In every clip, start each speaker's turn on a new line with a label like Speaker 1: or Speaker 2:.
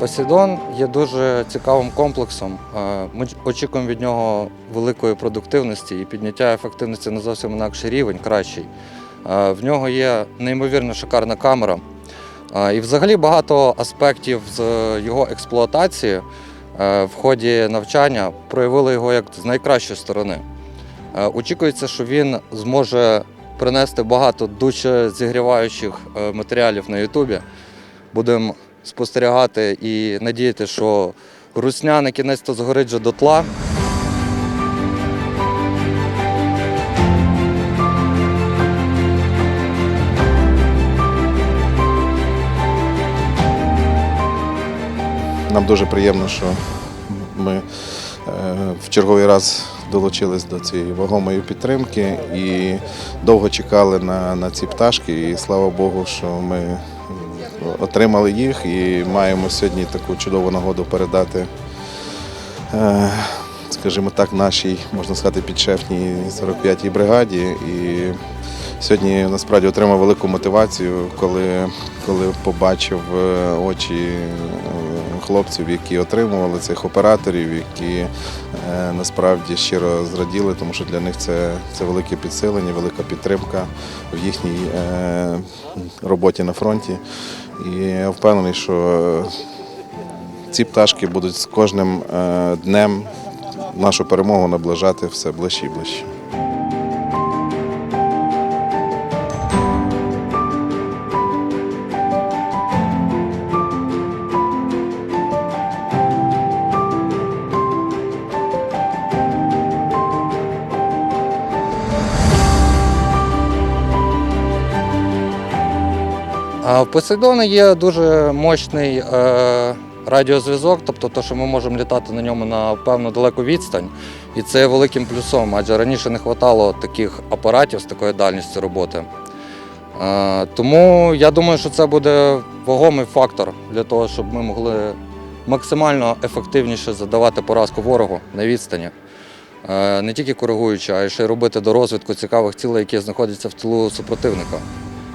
Speaker 1: Посейдон є дуже цікавим комплексом. Е, Ми очікуємо від нього великої продуктивності і підняття ефективності на зовсім інакший рівень, кращий. Е, В нього є неймовірно шикарна камера. Е, І взагалі багато аспектів з його експлуатації в ході навчання проявили його як з найкращої сторони. Очікується, що він зможе принести багато дуже зігріваючих матеріалів на Ютубі. Будемо спостерігати і надіяти, що русня на кінець то згорить вже дотла.
Speaker 2: Нам дуже приємно, що ми е, в черговий раз долучились до цієї вагомої підтримки і довго чекали на, на ці пташки. І слава Богу, що ми отримали їх і маємо сьогодні таку чудову нагоду передати. е, Скажімо так, нашій, можна сказати, підшефній 45-й бригаді. І сьогодні насправді отримав велику мотивацію, коли, коли побачив е, очі е, хлопців, які отримували цих операторів, які е, насправді щиро зраділи, тому що для них це, це велике підсилення, велика підтримка в їхній е, роботі на фронті. І я впевнений, що ці пташки будуть з кожним е, днем нашу перемогу наближати все ближче і ближче.
Speaker 1: В Посейдона є дуже мощний е, радіозв'язок, тобто те, що ми можемо літати на ньому на певну далеку відстань. І це є великим плюсом, адже раніше не вистачало таких апаратів з такою дальністю роботи. Е, тому я думаю, що це буде вагомий фактор для того, щоб ми могли максимально ефективніше задавати поразку ворогу на відстані. Е, Не тільки коригуючи, а й ще й робити до розвитку цікавих цілей, які знаходяться в тилу супротивника.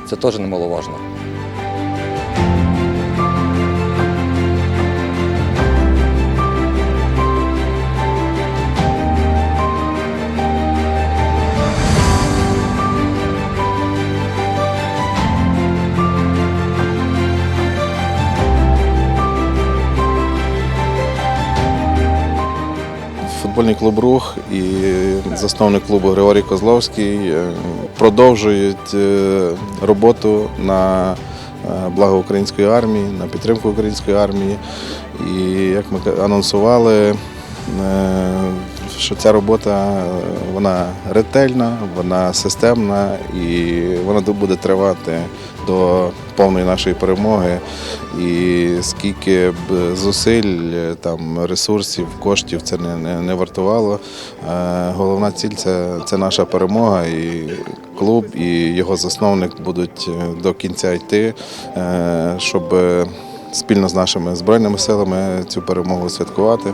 Speaker 1: Це теж немаловажно.
Speaker 2: Футбольний клуб Рух і засновник клубу Григорій Козловський е, продовжують е, роботу на е, благо української армії, на підтримку української армії. І як ми анонсували, що ця робота е, вона ретельна, вона системна і вона буде тривати до повної нашої перемоги. І скільки б зусиль, е, там, ресурсів, коштів це не, не, не вартувало. Е, Головна ціль це, це наша перемога. І клуб і його засновник будуть до кінця йти, щоб спільно з нашими збройними силами цю перемогу святкувати.